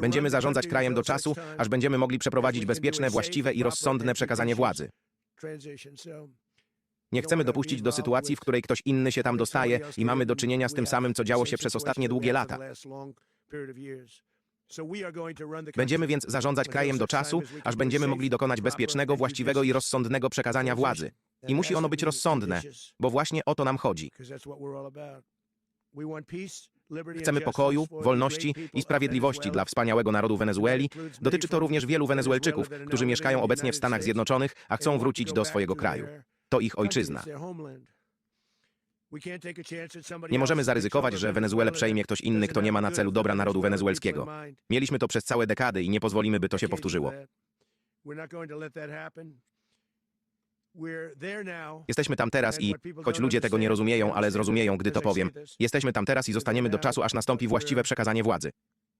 Będziemy zarządzać krajem do czasu, aż będziemy mogli przeprowadzić bezpieczne, właściwe i rozsądne przekazanie władzy. Nie chcemy dopuścić do sytuacji, w której ktoś inny się tam dostaje i mamy do czynienia z tym samym, co działo się przez ostatnie długie lata. Będziemy więc zarządzać krajem do czasu, aż będziemy mogli dokonać bezpiecznego, właściwego i rozsądnego przekazania władzy. I musi ono być rozsądne, bo właśnie o to nam chodzi. Chcemy pokoju, wolności i sprawiedliwości dla wspaniałego narodu Wenezueli. Dotyczy to również wielu Wenezuelczyków, którzy mieszkają obecnie w Stanach Zjednoczonych, a chcą wrócić do swojego kraju. To ich ojczyzna. Nie możemy zaryzykować, że Wenezuelę przejmie ktoś inny, kto nie ma na celu dobra narodu wenezuelskiego. Mieliśmy to przez całe dekady i nie pozwolimy, by to się powtórzyło. Jesteśmy tam teraz i, choć ludzie tego nie rozumieją, ale zrozumieją, gdy to powiem, jesteśmy tam teraz i zostaniemy do czasu, aż nastąpi właściwe przekazanie władzy.